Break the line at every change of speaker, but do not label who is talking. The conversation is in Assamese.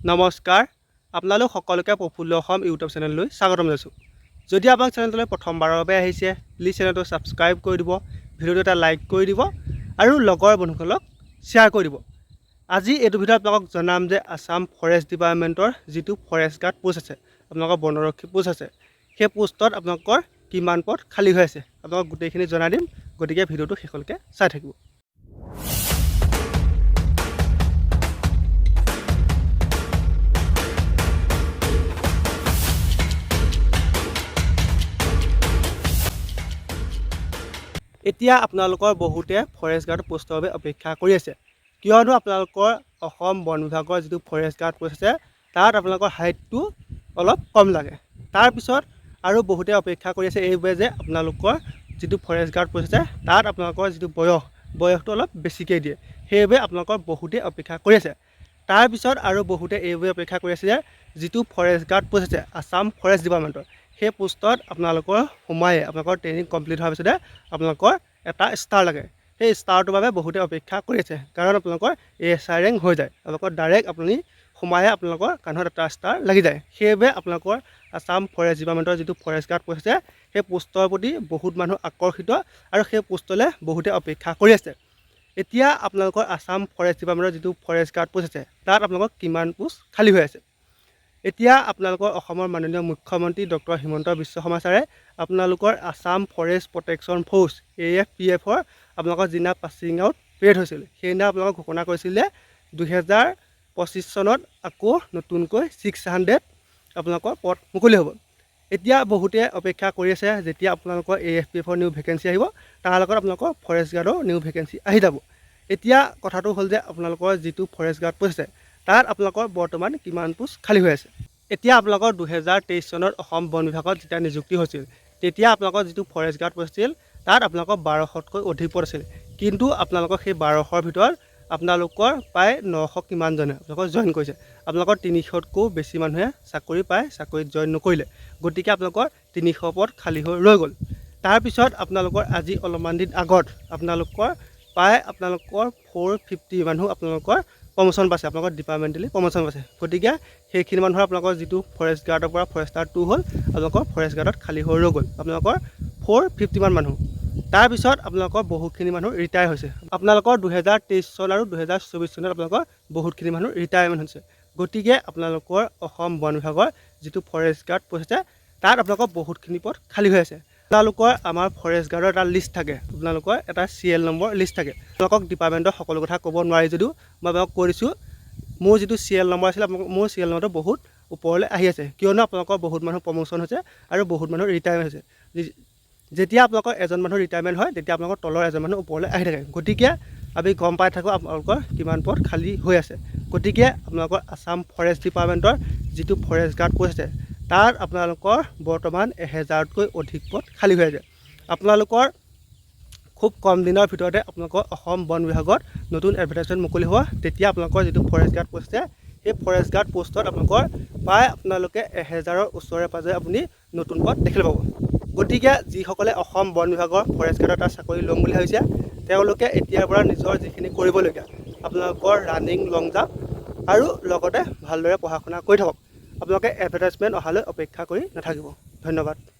নমস্কাৰ আপোনালোক সকলোকে প্ৰফুল্ল অসম ইউটিউব চেনেললৈ স্বাগতম জনাইছোঁ। যদি আপোনাক চেনেলটোলৈ প্ৰথমবাৰৰ বাবে আহিছে প্লিজ চেনেলটো ছাবস্ক্ৰাইব কৰি দিব ভিডিঅ'টো এটা লাইক কৰি দিব আৰু লগৰ বন্ধুসকলক শ্বেয়াৰ কৰি দিব। আজি এইটো ভিডিঅ'ত আপোনালোকক জনাম যে আছাম ফৰেষ্ট ডিপাৰ্টমেণ্টৰ যিটো ফৰেষ্ট গাৰ্ড পোষ্ট আছে আপোনালোকৰ বনৰক্ষী পোষ্ট আছে সেই পোষ্টত আপোনালোকৰ কিমান পদ খালী হৈ আছে আপোনালোকক গোটেইখিনি জনাই দিম গতিকে ভিডিঅ'টো শেষলৈকে চাই থাকিব। এতিয়া আপোনালোকৰ বহুতে ফৰেষ্ট গাৰ্ড পোষ্টৰ বাবে অপেক্ষা কৰি আছে। কিয়নো আপোনালোকৰ অসম বন বিভাগৰ যিটো ফৰেষ্ট গাৰ্ড পোষ্ট আছে তাত আপোনালোকৰ হাইটটো অলপ কম লাগে। তাৰপিছত আৰু বহুতে অপেক্ষা কৰি আছে এইবাবে যে আপোনালোকৰ যিটো ফৰেষ্ট গাৰ্ড পোষ্ট আছে তাত আপোনালোকৰ যিটো বয়স বয়সটো অলপ বেছিকৈ দিয়ে। সেইবাবে আপোনালোকৰ বহুতে অপেক্ষা কৰি আছে। তাৰপিছত আৰু বহুতে এইবাবে অপেক্ষা কৰি আছে যে যিটো ফৰেষ্ট গাৰ্ড পোষ্ট আছে আছাম ফৰেষ্ট ডিপাৰ্টমেণ্টৰ সেই পোষ্টত আপোনালোকৰ সোমায়ে আপোনালোকৰ ট্ৰেইনিং কমপ্লিট হোৱাৰ পিছতে আপোনালোকৰ এটা ষ্টাৰ লাগে। সেই ষ্টাৰটোৰ বাবে বহুতে অপেক্ষা কৰি আছে কাৰণ আপোনালোকৰ এ এছ আই ৰেংক হৈ যায়। আপোনালোকৰ ডাইৰেক্ট আপুনি সোমায়ে আপোনালোকৰ কান্ধত এটা ষ্টাৰ লাগি যায়। সেইবাবে আপোনালোকৰ আছাম ফৰেষ্ট ডিপাৰ্টমেণ্টৰ যিটো ফৰেষ্ট গাৰ্ড পোষ্ট আছে সেই পোষ্টৰ প্ৰতি বহুত মানুহ আকৰ্ষিত আৰু সেই পোষ্টলৈ বহুতে অপেক্ষা কৰি আছে। এতিয়া আপোনালোকৰ আছাম ফৰেষ্ট ডিপাৰ্টমেণ্টৰ যিটো ফৰেষ্ট গাৰ্ড পোষ্ট আছে তাত আপোনালোকৰ কিমান পোষ্ট খালী হৈ আছে? এতিয়া আপোনালোকৰ অসমৰ মাননীয় মুখ্যমন্ত্ৰী ডক্টৰ হিমন্ত বিশ্ব শৰ্মা ছাৰে আপোনালোকৰ Assam forest protection force A F P এফৰ আপোনালোকৰ যিদিনা পাছিং আউট পেৰেড হৈছিল সেইদিনা আপোনালোকক ঘোষণা কৰিছিল দুহেজাৰ পঁচিছ চনত আকৌ নতুনকৈ ছিক্স হাণ্ড্ৰেড আপোনালোকৰ পদ মুকলি হ'ব। এতিয়া বহুতে অপেক্ষা কৰি আছে যেতিয়া আপোনালোকৰ এ এফ পি এফৰ নিউ ভেকেঞ্চি আহিব তাৰ লগত আপোনালোকৰ ফৰেষ্ট গাৰ্ডৰ নিউ ভেকেঞ্চি আহি যাব। এতিয়া কথাটো হ'ল যে আপোনালোকৰ যিটো ফৰেষ্ট গাৰ্ড আছে তাত আপোনালোকৰ বৰ্তমান কিমান পোষ্ট খালী হৈ আছে? এতিয়া আপোনালোকৰ দুহেজাৰ তেইছ চনত অসম বন বিভাগত যেতিয়া নিযুক্তি হৈছিল তেতিয়া আপোনালোকৰ যিটো ফৰেষ্ট গাৰ্ড পোষ্ট আছিল তাত আপোনালোকৰ বাৰশতকৈ অধিক পদ আছিল। কিন্তু আপোনালোকৰ সেই বাৰশৰ ভিতৰত আপোনালোকৰ প্ৰায় নশ কিমানজনে আপোনালোকৰ জইন কৰিছে। আপোনালোকৰ তিনিশতকৈও বেছি মানুহে চাকৰি পাই চাকৰিত জইন নকৰিলে। গতিকে আপোনালোকৰ তিনিশ পদ খালী হৈ ৰৈ গ'ল। তাৰপিছত আপোনালোকৰ আজি অলপমান দিন আগত আপোনালোকৰ প্ৰায় আপোনালোকৰ ফ'ৰ ফিফটি মানুহ আপোনালোকৰ প্ৰমোশ্যন পাইছে আপোনালোকৰ ডিপাৰ্টমেণ্টেলি প্ৰমোশ্যন পাইছে। গতিকে সেইখিনি মানুহৰ আপোনালোকৰ যিটো ফৰেষ্ট গাৰ্ডৰ পৰা ফৰেষ্টাৰ টু হ'ল আপোনালোকৰ ফৰেষ্ট গাৰ্ডত খালী হৈ ৰৈ গ'ল আপোনালোকৰ ফ'ৰ ফিফটিমান মানুহ। তাৰপিছত আপোনালোকৰ বহুতখিনি মানুহ ৰিটায়াৰ হৈছে। আপোনালোকৰ দুহেজাৰ তেইছ চন আৰু দুহেজাৰ চৌবিছ চনত আপোনালোকৰ বহুতখিনি মানুহ ৰিটায়াৰমেণ্ট হৈছে। গতিকে আপোনালোকৰ অসম বন বিভাগৰ যিটো ফৰেষ্ট গাৰ্ড আছে তাত আপোনালোকৰ বহুতখিনি পদ খালী হৈ আছে। আপোনালোকৰ আমাৰ ফৰেষ্ট গাৰ্ডৰ এটা লিষ্ট থাকে। আপোনালোকৰ এটা চিৰিয়েল নম্বৰ লিষ্ট থাকে। আপোনালোকক ডিপাৰ্টমেণ্টৰ সকলো কথা ক'ব নোৱাৰি যদিও মই আপোনালোকক কৈ দিছোঁ মোৰ যিটো চিৰিয়েল নম্বৰ আছিলে আপোনালোকৰ মোৰ চিৰিয়েল নম্বৰটো বহুত ওপৰলৈ আহি আছে। কিয়নো আপোনালোকৰ বহুত মানুহ প্ৰমোশ্যন হৈছে আৰু বহুত মানুহ ৰিটায়াৰমেণ্ট হৈছে। যেতিয়া আপোনালোকৰ এজন মানুহ ৰিটায়াৰমেণ্ট হয় তেতিয়া আপোনালোকৰ তলৰ এজন মানুহ ওপৰলৈ আহি থাকে। গতিকে আমি গম পাই থাকোঁ আপোনালোকৰ কিমান পদ খালী হৈ আছে। গতিকে আপোনালোকৰ আছাম ফৰেষ্ট ডিপাৰ্টমেণ্টৰ যিটো ফৰেষ্ট গাৰ্ড আছে তাত আপোনালোকৰ বৰ্তমান এহেজাৰতকৈ অধিক পদ খালী হৈ আছে। আপোনালোকৰ খুব কম দিনৰ ভিতৰতে আপোনালোকৰ অসম বন বিভাগত নতুন এডভাৰটাইজমেণ্ট মুকলি হ'ব তেতিয়া আপোনালোকৰ যিটো ফৰেষ্ট গাৰ্ড পোষ্ট আছে সেই ফৰেষ্ট গাৰ্ড পোষ্টত আপোনালোকৰ প্ৰায় আপোনালোকে এহেজাৰৰ ওচৰে পাঁজৰে আপুনি নতুন পদ দেখিবলৈ পাব। গতিকে যিসকলে অসম বন বিভাগৰ ফৰেষ্ট গাৰ্ডৰ এটা চাকৰি ল'ম বুলি ভাবিছে তেওঁলোকে এতিয়াৰ পৰা নিজৰ যিখিনি কৰিবলগীয়া আপোনালোকৰ ৰানিং লং জাম্প আৰু লগতে ভালদৰে পঢ়া শুনা কৰি থাকক। আপোনালোকে এডভাৰটাইজমেণ্ট অহালৈ অপেক্ষা কৰি নাথাকিব। ধন্যবাদ।